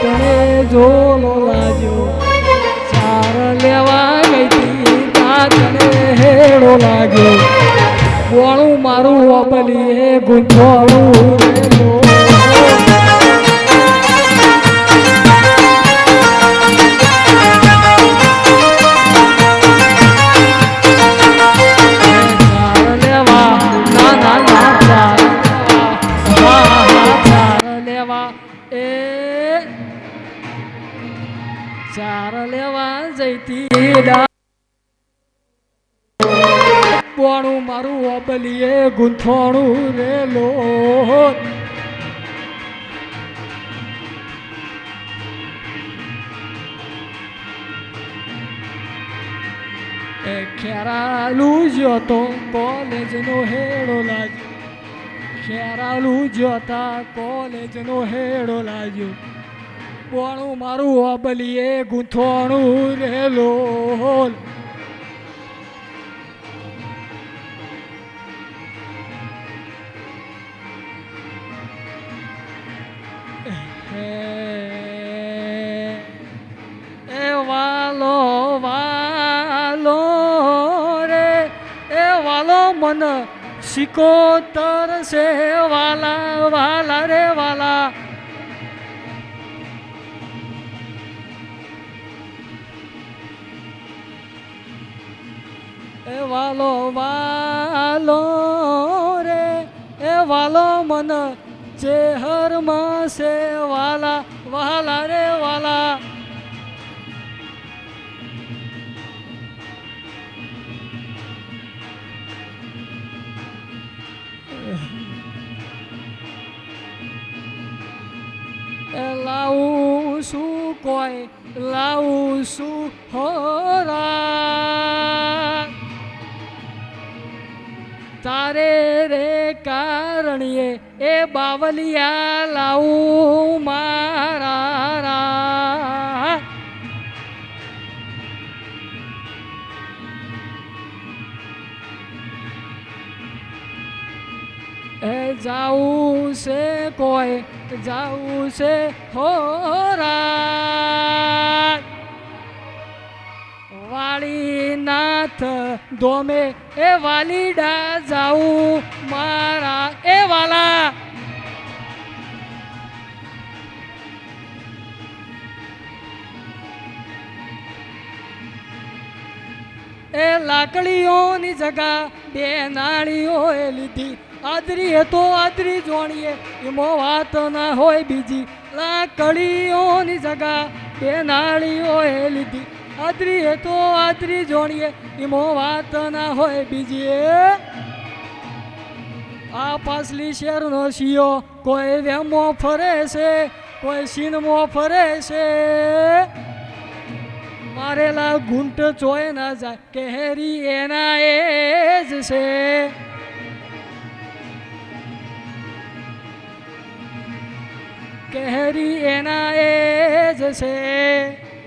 તને જોનો લાગ્યો. ચાર લેવા ગઈ તી તને હેડો લાગ્યો. બોણું મારું અપલી ગુંથોળું રેલો ચાર લેવા જઈતી પોણું મારું ઓબલીએ ગુંથોણું રેલો. ખેરાલું જ્યોતો કોલેજનો હેડો લાગ્યો. ખેરાલું જ્યોતા કોલેજનો હેડો લાગ્યો. પોણું મારું અબલીએ ગૂંથોણું રેલો એ વાલો વાલો રે, એ વાલો મન સિકોતર છે, વાલા વાલા રે, વાલા. એ વાલો વાલો રે, એ વાલો મન ચેહરમાં છે, વાલા વાલા રે, વાલા. લાવું શું કોઈ, લાવું શું હોરા? તારે રે કારણીએ એ બાવલિયા લાવું મારા રા એ જાઉં છે કોઈ, જાઉં છે હોરા. વાળીનાથ ધોમે, એ વાલીડા, જાઉં મારા, એ વાલા. એ લાકડીઓની જગા બે નાળીઓએ લીધી. આદરી એ તો આદરી જોણીએ, એમો વાત ના હોય બીજી. લાકડીઓની જગા બે નાળીઓએ લીધી. આદરી હે તો આદરી જોણીએ એમાં વાત ના હોય બીજી આ પાછલી શેરનો શિયો કોઈ વેમો ફરે છે, કોઈ સીનમો ફરે છે. મારેલા ઘૂંટ ચોય ના જાય, કેરી એના એ જ છે. કેરી એના એ જ છે.